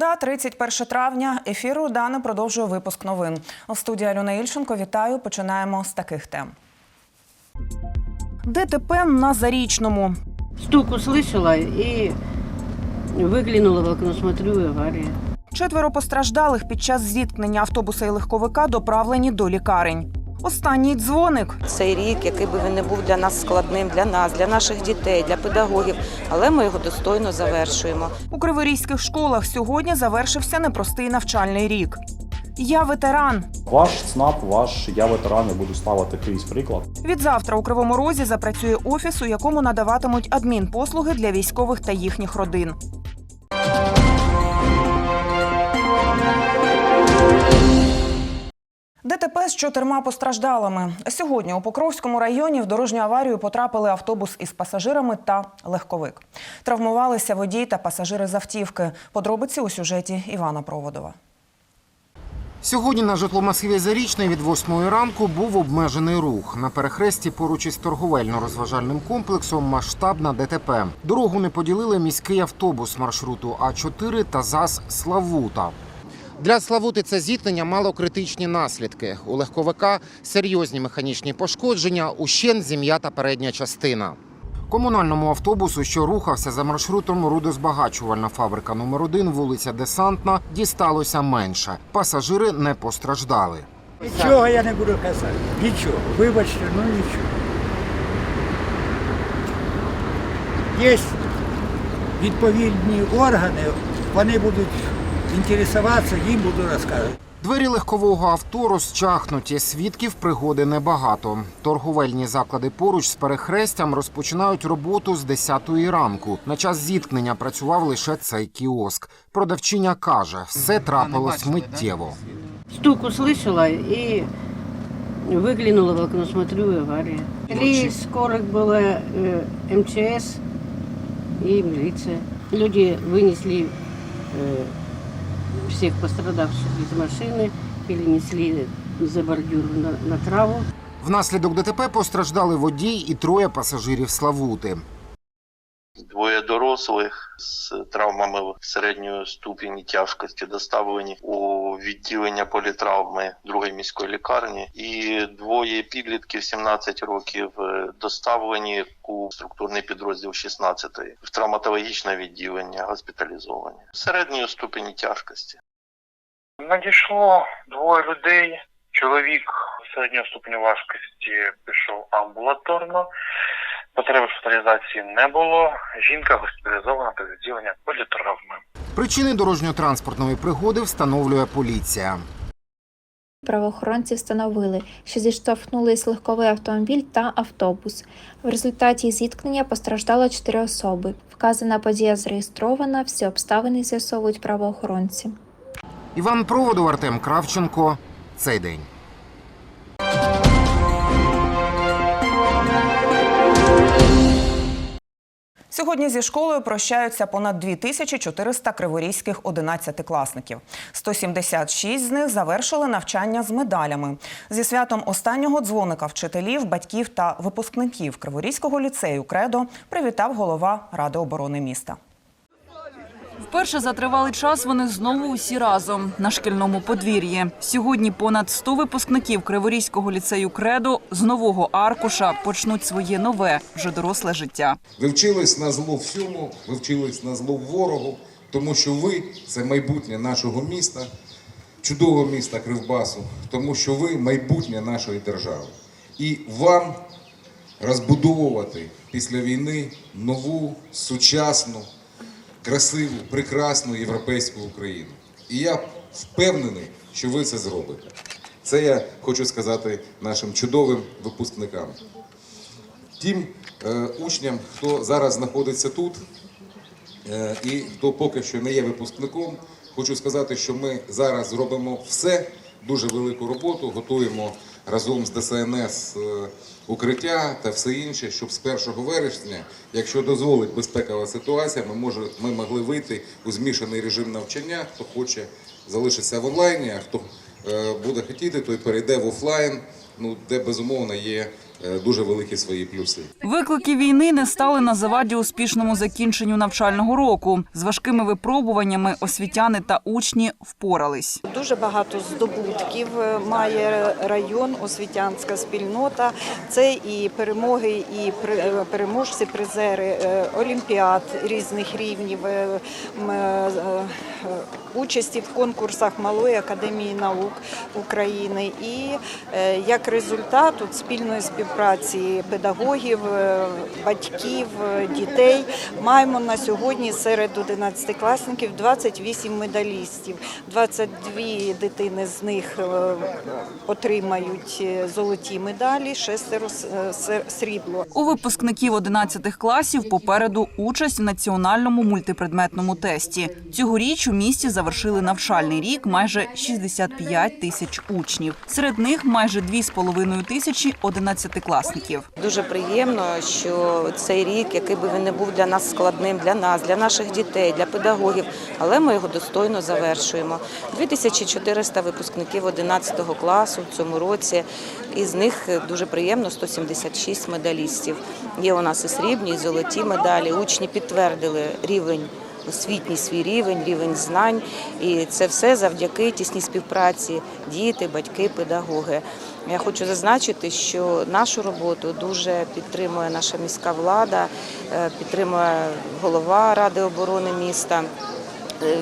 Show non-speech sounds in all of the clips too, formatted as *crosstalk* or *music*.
Середа, 31 травня. Ефіру Дана продовжує випуск новин. У студії Альона Ільченко. Вітаю. Починаємо з таких тем. ДТП на Зарічному. Стук услышала и выглянула в окно, смотрю, и авария. Четверо постраждалих під час зіткнення автобуса і легковика доправлені до лікарень. Останній дзвоник. Цей рік, який би він не був для нас складним, для нас, для наших дітей, для педагогів, але ми його достойно завершуємо. У криворізьких школах сьогодні завершився непростий навчальний рік. Я ветеран. Ваш ЦНАП, ваш я ветеран, я буду ставити крізь приклад. Відзавтра у Кривому Розі запрацює офіс, у якому надаватимуть адмінпослуги для військових та їхніх родин. ДТП з чотирма постраждалими. Сьогодні у Покровському районі в дорожню аварію потрапили автобус із пасажирами та легковик. Травмувалися водій та пасажири з автівки. Подробиці у сюжеті Івана Проводова. Сьогодні на житломасиві Зарічний від 8 ранку був обмежений рух. На перехресті поруч із торговельно-розважальним комплексом масштабна ДТП. Дорогу не поділили міський автобус маршруту А4 та ЗАЗ Славута. Для Славути це зіткнення мало критичні наслідки. У легковика серйозні механічні пошкодження, ущен зім'ята передня частина. Комунальному автобусу, що рухався за маршрутом Рудозбагачувальна фабрика номер 1 вулиця Десантна, дісталося менше. Пасажири не постраждали. Нічого я не буду казати. Нічого. Вибачте, ну нічого. Є відповідні органи, вони будуть інтересуватися, їм буду розказувати. Двері легкового авто розчахнуті. Свідків пригоди небагато. Торговельні заклади поруч з перехрестям розпочинають роботу з 10-ї ранку. На час зіткнення працював лише цей кіоск. Продавчиня каже, все трапилось миттєво. Стук услышала и выглянула в окно, смотрю, и авария. Или скорых было э, МЧС и милиция. Люди вынесли э, всех пострадавших из машины, перенесли за бордюр на, на траву. Внаслідок ДТП постраждали водій і троє пасажирів Славути. Двоє дорослих з травмами середньої ступені тяжкості доставлені у відділення політравми другої міської лікарні, і двоє підлітків 17 років е, доставлені у структурний підрозділ 16-ї в травматологічне відділення, госпіталізовані середньої ступені тяжкості. Надійшло двоє людей. Чоловік середнього ступеню важкості пішов амбулаторно. Потреби шпиталізації не було. Жінка госпіталізована до відділення політравми. Причини дорожньо-транспортної пригоди встановлює поліція. Правоохоронці встановили, що зіштовхнулись легковий автомобіль та автобус. В результаті зіткнення постраждало чотири особи. Вказана подія зареєстрована, всі обставини з'ясовують правоохоронці. Іван Проводов, Артем Кравченко. Цей день. Сьогодні зі школою прощаються понад 2400 криворізьких 11-класників. 176 з них завершили навчання з медалями. Зі святом останнього дзвоника вчителів, батьків та випускників Криворізького ліцею «Кредо» привітав голова Ради оборони міста. Вперше за тривалий час вони знову усі разом на шкільному подвір'ї. Сьогодні понад 100 випускників Криворізького ліцею Кредо з нового аркуша почнуть своє нове вже доросле життя. Ви вчились на зло всьому, ви вчились на зло ворогу, тому що ви це майбутнє нашого міста, чудового міста Кривбасу, тому що ви майбутнє нашої держави. І вам розбудовувати після війни нову, сучасну, красиву, прекрасну європейську Україну. І я впевнений, що ви це зробите. Це я хочу сказати нашим чудовим випускникам. Тим е, учням, хто зараз знаходиться тут е, і хто поки що не є випускником, хочу сказати, що ми зараз зробимо все, дуже велику роботу, готуємо разом з ДСНС е, укриття та все інше, щоб з 1 вересня, якщо дозволить безпекова ситуація, ми, може, ми могли вийти у змішаний режим навчання. Хто хоче залишитися в онлайні, а хто е, буде хотіти, той перейде в офлайн, ну, де безумовно є дуже великі свої плюси. Виклики війни не стали на заваді успішному закінченню навчального року. З важкими випробуваннями освітяни та учні впорались. Дуже багато здобутків е, має район, освітянська спільнота. Це і перемоги, і при- е, переможці, призери е, олімпіад різних рівнів, е, е, е, участі в конкурсах Малої академії наук України. І е, як результат от спільної співпраці педагогів, е, батьків, е, дітей маємо на сьогодні серед 11-класників 28 медалістів. 22 дитини з них е, отримають золоті медалі, шестеро срібло. У випускників 11 класів попереду участь в національному мультипредметному тесті. Цьогоріч у місті завершили навчальний рік майже 65 тисяч учнів. Серед них майже 2,5 тисячі 11-класників. Дуже приємно, що цей рік, який би він не був для нас складним, для нас, для наших дітей, для педагогів, але ми його достойно завершуємо. 2400 випускників 11 класу в цьому році. Із них дуже приємно 176 медалістів. Є у нас і срібні, і золоті медалі. Учні підтвердили рівень. Освітній свій рівень, рівень знань, і це все завдяки тісній співпраці діти, батьки, педагоги. Я хочу зазначити, що нашу роботу дуже підтримує наша міська влада, е, підтримує голова Ради оборони міста.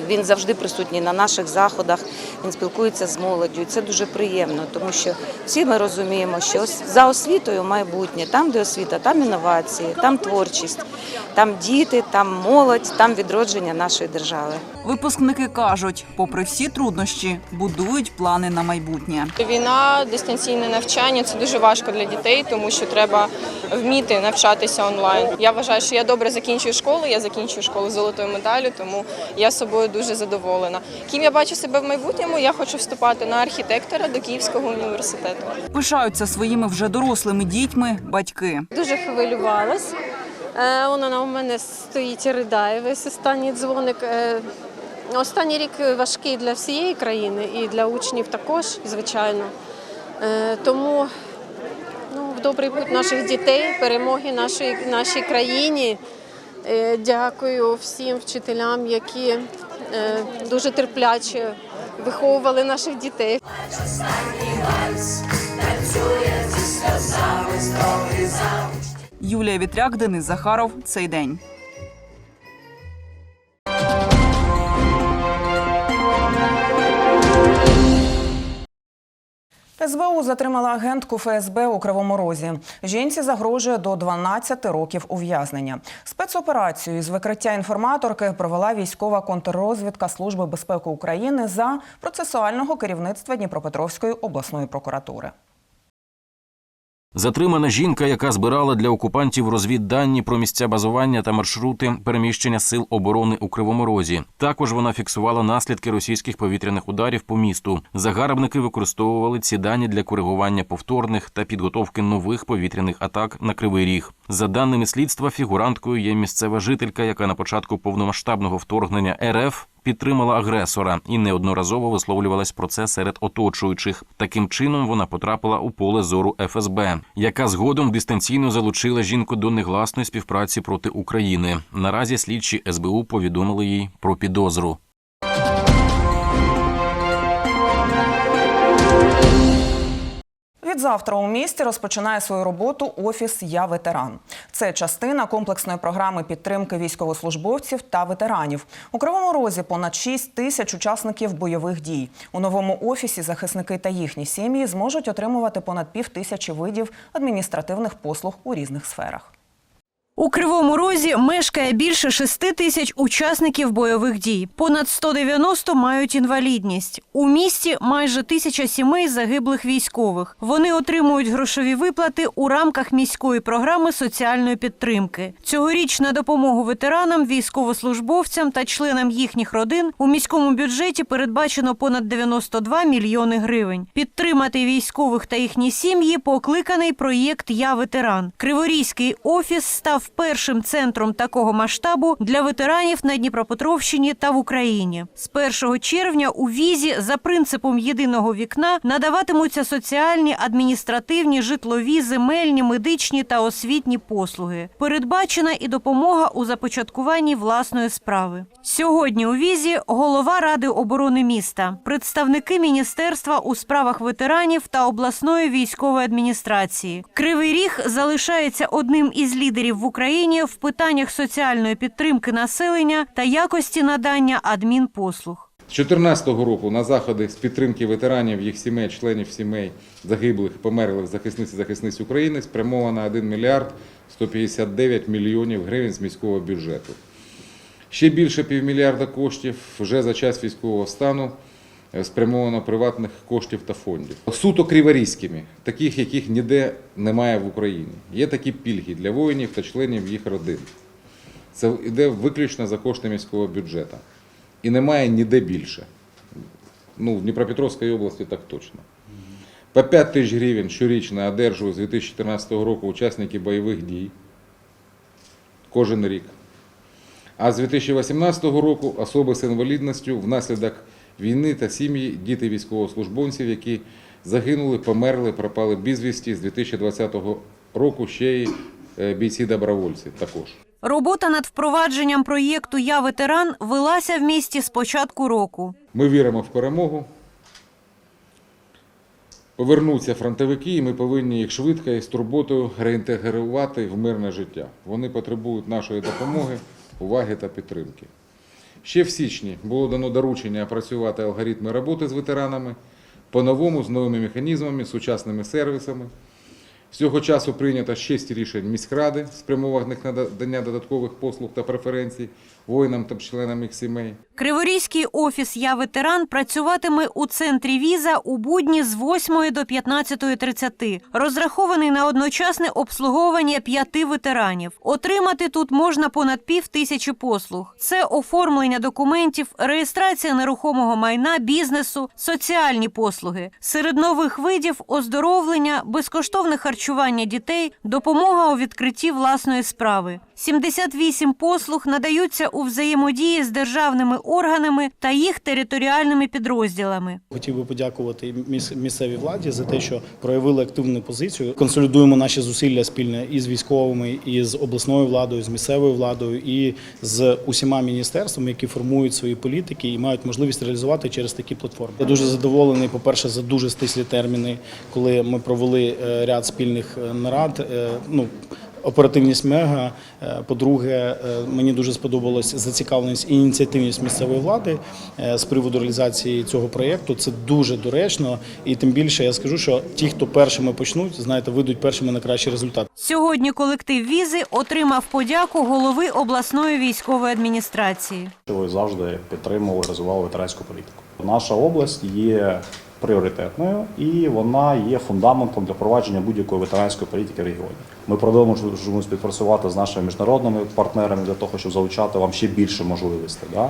Він завжди присутній на наших заходах, він спілкується з молоддю. І це дуже приємно, тому що всі ми розуміємо, що за освітою майбутнє, там, де освіта, там інновації, там творчість, там діти, там молодь, там відродження нашої держави. Випускники кажуть, попри всі труднощі, будують плани на майбутнє. Війна, дистанційне навчання це дуже важко для дітей, тому що треба вміти навчатися онлайн. Я вважаю, що я добре закінчую школу. Я закінчую школу золотою медаллю, тому я собою дуже задоволена. Ким я бачу себе в майбутньому, я хочу вступати на архітектора до Київського університету. Пишаються своїми вже дорослими дітьми батьки. Дуже хвилювалась. Е, Вона у мене стоїть і ридає весь останній дзвоник. Е, Останній рік важкий для всієї країни і для учнів також, звичайно. Е, Тому ну, в добрий путь наших дітей, перемоги нашої, нашій країні. Е, Дякую всім вчителям, які е, дуже терпляче виховували наших дітей. Юлія Вітряк, Денис Захаров. Цей день. СБУ затримала агентку ФСБ у Кривому Розі. Жінці загрожує до 12 років ув'язнення. Спецоперацію із викриття інформаторки провела військова контррозвідка Служби безпеки України за процесуального керівництва Дніпропетровської обласної прокуратури. Затримана жінка, яка збирала для окупантів розвіддані про місця базування та маршрути переміщення сил оборони у Кривому Розі. Також вона фіксувала наслідки російських повітряних ударів по місту. Загарбники використовували ці дані для коригування повторних та підготовки нових повітряних атак на Кривий Ріг. За даними слідства, фігуранткою є місцева жителька, яка на початку повномасштабного вторгнення РФ підтримала агресора і неодноразово висловлювалась про це серед оточуючих. Таким чином вона потрапила у поле зору ФСБ, яка згодом дистанційно залучила жінку до негласної співпраці проти України. Наразі слідчі СБУ повідомили їй про підозру. Відзавтра у місті розпочинає свою роботу офіс Я ветеран. Це частина комплексної програми підтримки військовослужбовців та ветеранів. У Кривому Розі понад 6 тисяч учасників бойових дій. У новому офісі захисники та їхні сім'ї зможуть отримувати понад пів тисячі видів адміністративних послуг у різних сферах. У Кривому Розі мешкає більше 6 тисяч учасників бойових дій. Понад 190 мають інвалідність. У місті майже тисяча сімей загиблих військових. Вони отримують грошові виплати у рамках міської програми соціальної підтримки. Цьогоріч на допомогу ветеранам, військовослужбовцям та членам їхніх родин у міському бюджеті передбачено понад 92 мільйони гривень. Підтримати військових та їхні сім'ї покликаний проєкт Я ветеран. Криворізький офіс став першим центром такого масштабу для ветеранів на Дніпропетровщині та в Україні. З 1 червня у візі за принципом єдиного вікна надаватимуться соціальні, адміністративні, житлові, земельні, медичні та освітні послуги. Передбачена і допомога у започаткуванні власної справи. Сьогодні у візі голова Ради оборони міста, представники міністерства у справах ветеранів та обласної військової адміністрації. Кривий Ріг залишається одним із лідерів в Україні в питаннях соціальної підтримки населення та якості надання адмінпослуг. З 2014 року на заходи з підтримки ветеранів, їх сімей, членів сімей загиблих, померлих захисниць і захисниць України спрямовано 1 мільярд 159 мільйонів гривень з міського бюджету. Ще більше півмільярда коштів вже за час військового стану спрямовано приватних коштів та фондів. Суто криворізькими, таких, яких ніде немає в Україні. Є такі пільги для воїнів та членів їх родин. Це йде виключно за кошти міського бюджету. І немає ніде більше. Ну, в Дніпропетровській області так точно. По 5 тисяч гривень щорічно одержують з 2014 року учасники бойових дій кожен рік. А з 2018 року особи з інвалідністю внаслідок війни та сім'ї, діти військовослужбовців, які загинули, померли, пропали безвісті з 2020 року ще й е, бійці-добровольці також. Робота над впровадженням проєкту Я ветеран велася в місті з початку року. Ми віримо в перемогу. Повернуться фронтовики, і ми повинні їх швидко і з турботою реінтегрувати в мирне життя. Вони потребують нашої допомоги, уваги та підтримки. Ще в січні було дано доручення опрацювати алгоритми роботи з ветеранами по-новому, з новими механізмами, сучасними сервісами. З цього часу прийнято 6 рішень міськради, спрямованих на надання додаткових послуг та преференцій воїнам та членам їх сімей. Криворізький офіс Я ветеран працюватиме у центрі віза у будні з 8 до 15.30. Розрахований на одночасне обслуговування п'яти ветеранів. Отримати тут можна понад пів тисячі послуг. Це оформлення документів, реєстрація нерухомого майна, бізнесу, соціальні послуги. Серед нових видів оздоровлення, безкоштовне харчування дітей, допомога у відкритті власної справи. 78 послуг надаються у взаємодії з державними органами та їх територіальними підрозділами. Хотів би подякувати міс- місцевій владі за те, що проявили активну позицію. Консолідуємо наші зусилля спільно і з військовими, і з обласною владою, з місцевою владою, і з усіма міністерствами, які формують свої політики і мають можливість реалізувати через такі платформи. Я дуже задоволений, по-перше, за дуже стислі терміни, коли ми провели е, ряд спільних е, нарад. Е, Ну Оперативність мега. Е, По-друге, е, мені дуже сподобалась зацікавленість і ініціативність місцевої влади е, з приводу реалізації цього проєкту. Це дуже доречно, і тим більше я скажу, що ті, хто першими почнуть, знаєте, вийдуть першими на кращий результат. Сьогодні колектив візи отримав подяку голови обласної військової адміністрації. що ви завжди підтримували, розвивали ветеранську політику. Наша область є пріоритетною і вона є фундаментом для провадження будь-якої ветеранської політики в регіоні. Ми продовжуємо співпрацювати з нашими міжнародними партнерами для того, щоб залучати вам ще більше можливостей. Да?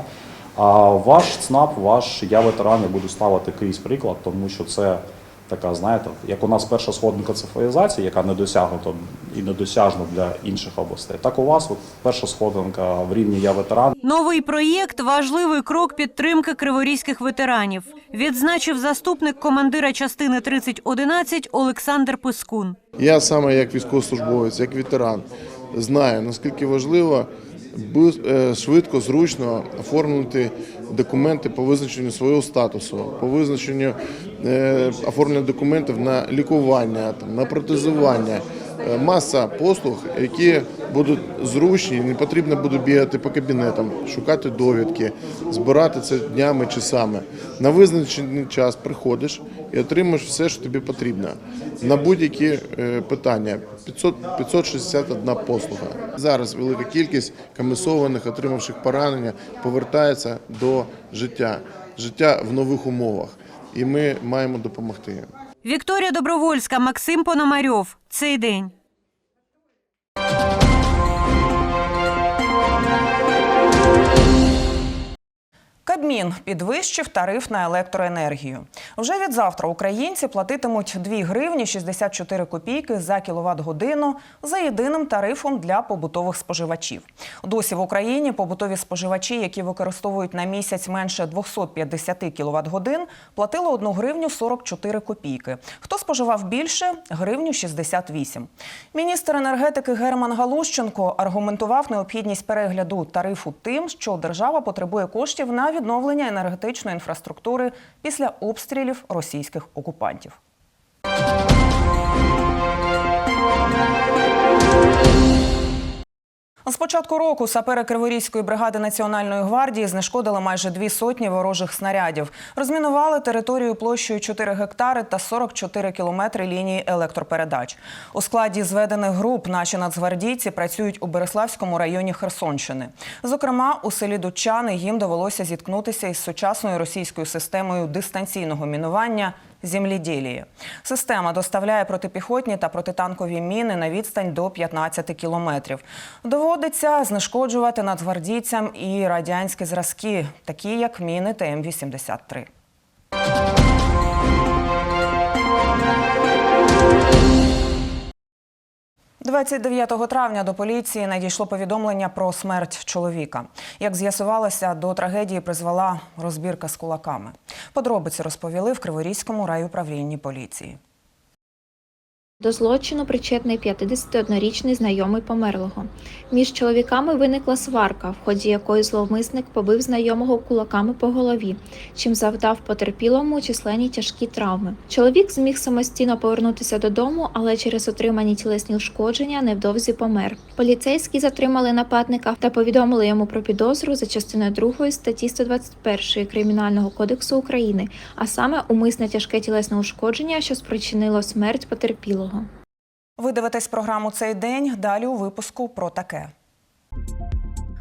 А ваш ЦНАП, ваш я ветеран, я буду ставити крізь приклад, тому що це така, знаєте, як у нас перша сходинка цифровізації, яка не досягнута і недосяжна для інших областей, так у вас от перша сходинка в рівні я ветеран. Новий проєкт важливий крок підтримки криворізьких ветеранів. Відзначив заступник командира частини 3011 Олександр Пискун. Я саме як військовослужбовець, як ветеран, знаю наскільки важливо бу- е, швидко, зручно оформити документи по визначенню свого статусу, по визначенню е, оформлення документів на лікування, на протезування. Е, Маса послуг, які будуть зручні, не потрібно буде бігати по кабінетам, шукати довідки, збирати це днями, часами. На визначений час приходиш і отримуєш все, що тобі потрібно. На будь-які е, питання 500, 561 послуга. Зараз велика кількість комісованих, отримавших поранення, повертається до життя, життя в нових умовах, і ми маємо допомогти. Вікторія Добровольська, Максим Пономарьов. Цей день. Кабмін підвищив тариф на електроенергію. Вже від завтра українці платитимуть 2 гривні 64 копійки за кіловат годину за єдиним тарифом для побутових споживачів. Досі в Україні побутові споживачі, які використовують на місяць менше 250 кіловат годин, платили 1 гривню 44 копійки. Хто споживав більше гривню 68. Міністр енергетики Герман Галущенко аргументував необхідність перегляду тарифу тим, що держава потребує коштів на відновлення енергетичної інфраструктури після обстрілів російських окупантів. З початку року сапери Криворізької бригади Національної гвардії знешкодили майже дві сотні ворожих снарядів. Розмінували територію площею 4 гектари та 44 кілометри лінії електропередач. У складі зведених груп наші нацгвардійці працюють у Береславському районі Херсонщини. Зокрема, у селі Дучани їм довелося зіткнутися із сучасною російською системою дистанційного мінування земліділії. Система доставляє протипіхотні та протитанкові міни на відстань до 15 кілометрів. Доводиться знешкоджувати нацгвардійцям і радянські зразки, такі як міни ТМ-83. 29 травня до поліції надійшло повідомлення про смерть чоловіка. Як з'ясувалося, до трагедії призвела розбірка з кулаками. Подробиці розповіли в Криворізькому райуправлінні поліції. До злочину причетний 51-річний знайомий померлого. Між чоловіками виникла сварка, в ході якої зловмисник побив знайомого кулаками по голові, чим завдав потерпілому численні тяжкі травми. Чоловік зміг самостійно повернутися додому, але через отримані тілесні ушкодження невдовзі помер. Поліцейські затримали нападника та повідомили йому про підозру за частиною 2 статті 121 Кримінального кодексу України, а саме умисне тяжке тілесне ушкодження, що спричинило смерть потерпілого. Ви дивитесь програму цей день. Далі у випуску про таке.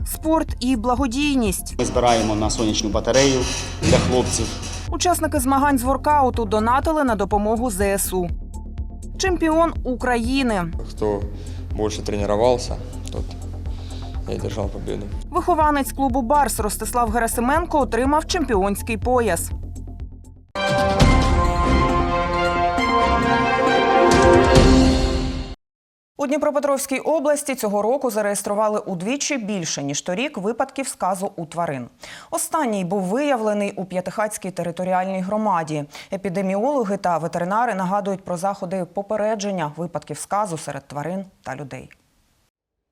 Спорт і благодійність. Ми збираємо на сонячну батарею для хлопців. Учасники змагань з воркауту донатили на допомогу ЗСУ. Чемпіон України. Кто больше тренировался, тот и держал победу. Вихованець клубу Барс Ростислав Герасименко отримав чемпіонський пояс. У Дніпропетровській області цього року зареєстрували удвічі більше ніж торік випадків сказу у тварин. Останній був виявлений у П'ятихатській територіальній громаді. Епідеміологи та ветеринари нагадують про заходи попередження випадків сказу серед тварин та людей.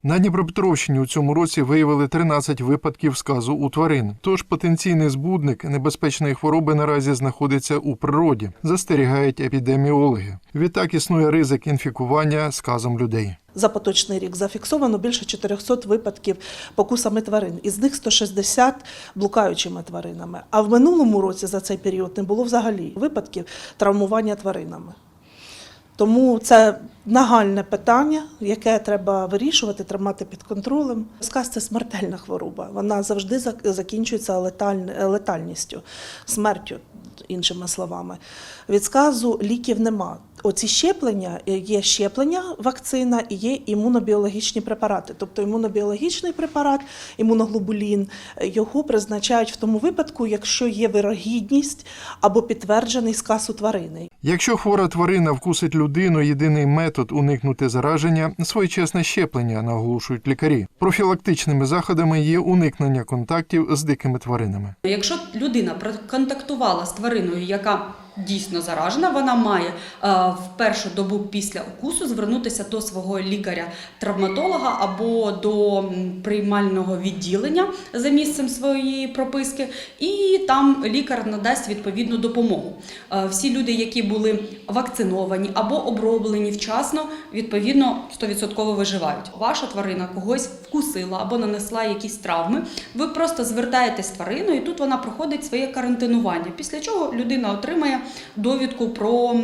На Дніпропетровщині у цьому році виявили 13 випадків сказу у тварин. Тож потенційний збудник небезпечної хвороби наразі знаходиться у природі, застерігають епідеміологи. Відтак існує ризик інфікування сказом людей. За поточний рік зафіксовано більше 400 випадків покусами тварин, із них 160 блукаючими тваринами. А в минулому році за цей період не було взагалі випадків травмування тваринами. Тому це нагальне питання, яке треба вирішувати, тримати під контролем. Сказ це смертельна хвороба. Вона завжди зак- закінчується леталь- летальністю, смертю, іншими словами. Від сказу ліків нема. Оці щеплення е, є щеплення, вакцина і є імунобіологічні препарати. Тобто імунобіологічний препарат, імуноглобулін, е, його призначають в тому випадку, якщо є вирогідність або підтверджений сказ у тварини. Якщо хвора тварина вкусить людину, єдиний метод уникнути зараження своєчасне щеплення, наголошують лікарі. Профілактичними заходами є уникнення контактів з дикими тваринами. Якщо людина контактувала з твариною, яка дійсно заражена, вона має е, в першу добу після укусу звернутися до свого лікаря-травматолога або до приймального відділення за місцем своєї прописки, і там лікар надасть відповідну допомогу. Е, Всі люди, які були вакциновані або оброблені вчасно, відповідно 100% виживають. Ваша тварина когось вкусила або нанесла якісь травми. Ви просто звертаєтесь твариною, і тут вона проходить своє карантинування. Після чого людина отримає довідку про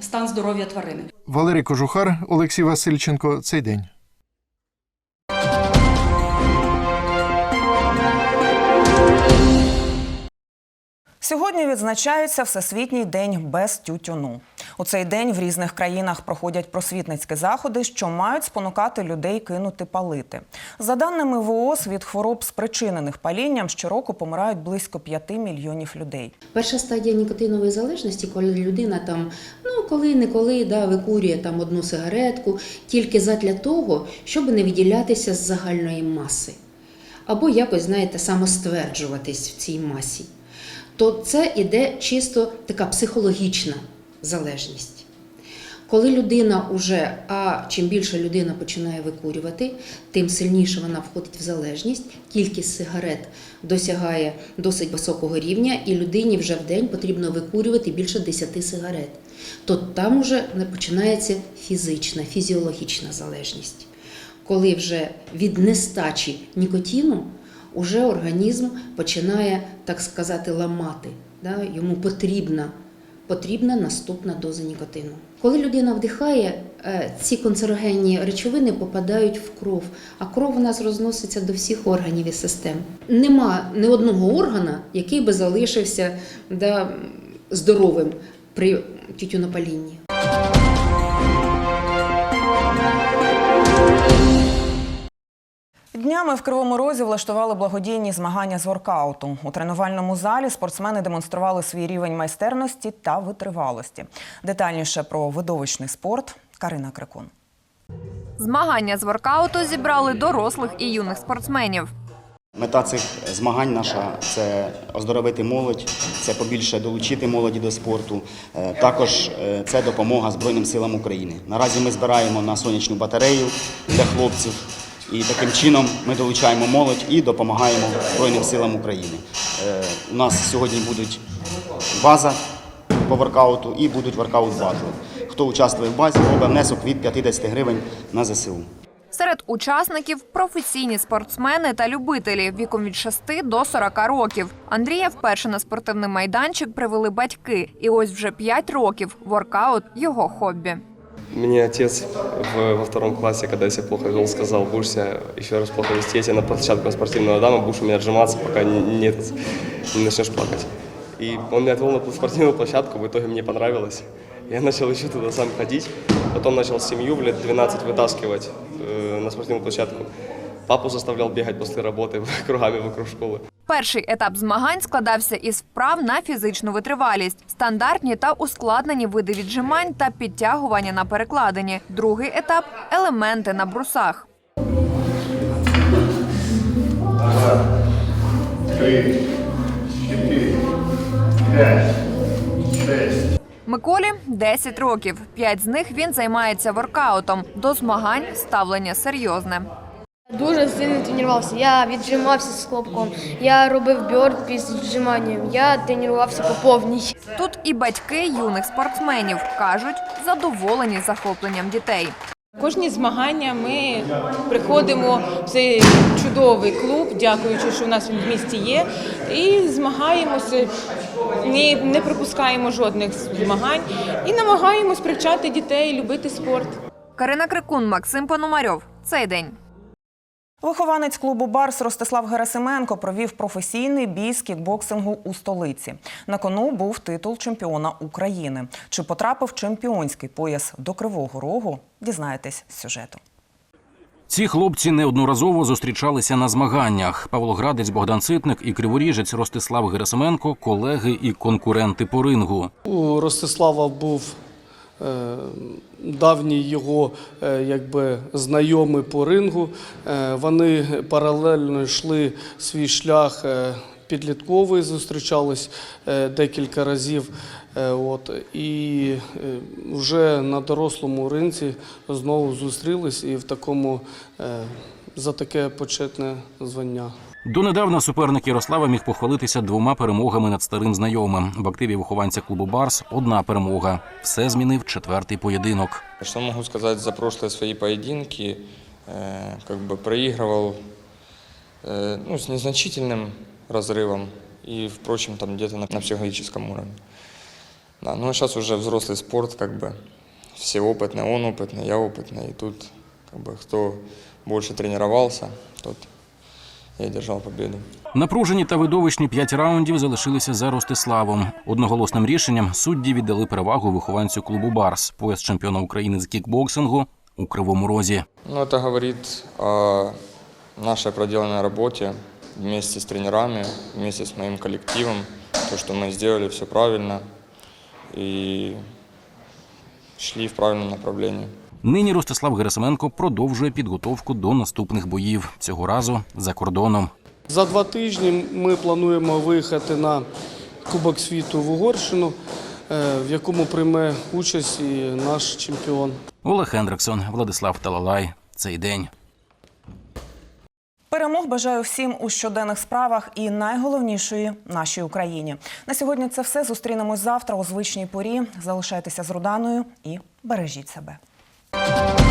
стан здоров'я тварини. Валерій Кожухар, Олексій Васильченко. Цей день. Сьогодні відзначається Всесвітній день без тютюну. У цей день в різних країнах проходять просвітницькі заходи, що мають спонукати людей кинути палити. За даними ВООЗ, від хвороб, спричинених палінням, щороку помирають близько 5 мільйонів людей. Перша стадія нікотинової залежності, коли людина там, ну коли-неколи да, викурює там одну сигаретку, тільки задля того, щоб не виділятися з загальної маси. Або якось, знаєте, самостверджуватись в цій масі. То це іде чисто така психологічна залежність. Коли людина уже, а чим більше людина починає викурювати, тим сильніше вона входить в залежність. Кількість сигарет досягає досить високого рівня, і людині вже в день потрібно викурювати більше 10 сигарет. То там уже починається фізична, фізіологічна залежність. Коли вже від нестачі нікотину уже організм починає, так сказати, ламати. Да? Йому потрібна потрібна наступна доза нікотину. Коли людина вдихає, е, ці канцерогенні речовини попадають в кров, а кров у нас розноситься до всіх органів і систем. Нема ні одного органа, який би залишився да, здоровим при тютюнопалінні. Днями в Кривому Розі влаштували благодійні змагання з воркауту. У тренувальному залі спортсмени демонстрували свій рівень майстерності та витривалості. Детальніше про видовищний спорт Карина Крикун. Змагання з воркауту зібрали дорослих і юних спортсменів. Мета цих змагань наша це оздоровити молодь, це побільше долучити молоді до спорту. Е, Також е, це допомога Збройним силам України. Наразі ми збираємо на сонячну батарею для хлопців. І таким чином ми долучаємо молодь і допомагаємо Збройним силам України. Е, У нас сьогодні будуть база по воркауту і будуть воркаут батли. Хто участвує в базі, робить внесок від 50 гривень на ЗСУ. Серед учасників професійні спортсмени та любителі віком від 6 до 40 років. Андрія вперше на спортивний майданчик привели батьки, і ось вже 5 років воркаут його хобі. Мне отец в, во втором классе, когда я себя плохо вел, сказал, будешь себя еще раз плохо вести, я тебя на площадку спортивного дама, будешь у меня отжиматься, пока не, не, этот, не начнешь плакать. И он меня отвел на спортивную площадку, в итоге мне понравилось. Я начал еще туда сам ходить, потом начал семью в лет 12 вытаскивать э, на спортивную площадку. Папу заставлял бегать после работы *laughs* кругами вокруг школы. Перший етап змагань складався із вправ на фізичну витривалість, стандартні та ускладнені види віджимань та підтягування на перекладині. Другий етап елементи на брусах. Миколі 10 років. П'ять з них він займається воркаутом. До змагань ставлення серйозне. Дуже сильно тренувався. Я віджимався з хлопком, я робив бьорпі з віджиманням, я тренувався по повній. Тут і батьки юних спортсменів кажуть, задоволені захопленням дітей. Кожні змагання ми приходимо в цей чудовий клуб, дякуючи, що у нас він в місті є, і змагаємося, не, не пропускаємо жодних змагань і намагаємось привчати дітей любити спорт. Карина Крикун, Максим Пономарьов. Цей день. Вихованець клубу Барс Ростислав Герасименко провів професійний бій з кікбоксингу у столиці. На кону був титул чемпіона України. Чи потрапив чемпіонський пояс до Кривого Рогу? Дізнаєтесь з сюжету. Ці хлопці неодноразово зустрічалися на змаганнях. Павлоградець Богдан Ситник і криворіжець Ростислав Герасименко колеги і конкуренти по рингу. У Ростислава був е, давній його е, якби, знайомий по рингу. Е, вони паралельно йшли свій шлях е, підлітковий, зустрічались декілька разів. От, і вже на дорослому ринці знову зустрілись і в такому за таке почетне звання. Донедавна суперник Ярослава міг похвалитися двома перемогами над старим знайомим. В активі вихованця клубу Барс одна перемога. Все змінив четвертий поєдинок. Что могу сказать за прошлые свои поединки? Э, Как бы проигрывал э, ну, с незначительным разрывом и, впрочем, там где-то на, на психологическом уровне. Да, но сейчас уже взрослый спорт, как бы все опытные, он опытный, я опытный, и тут как бы кто больше тренировался, тот я одержал победу. Напружені та видовищні п'ять раундів залишилися за Ростиславом. Одноголосним рішенням судді віддали перевагу вихованцю клубу Барс, пояс чемпіона України з кікбоксингу у Кривому Розі. Ну, это говорит о нашей проделанной работе вместе с тренерами, вместе с моим коллективом, то, что мы сделали все правильно и шли в правильном направлении. Нині Ростислав Герасименко продовжує підготовку до наступних боїв цього разу за кордоном. За два тижні ми плануємо виїхати на Кубок світу в Угорщину, е, в якому прийме участь і наш чемпіон. Олег Хендриксон, Владислав Талалай. Цей день. Перемог бажаю всім у щоденних справах і найголовнішої нашій Україні. На сьогодні це все. Зустрінемось завтра у звичній порі. Залишайтеся з Руданою і бережіть себе. Thank you.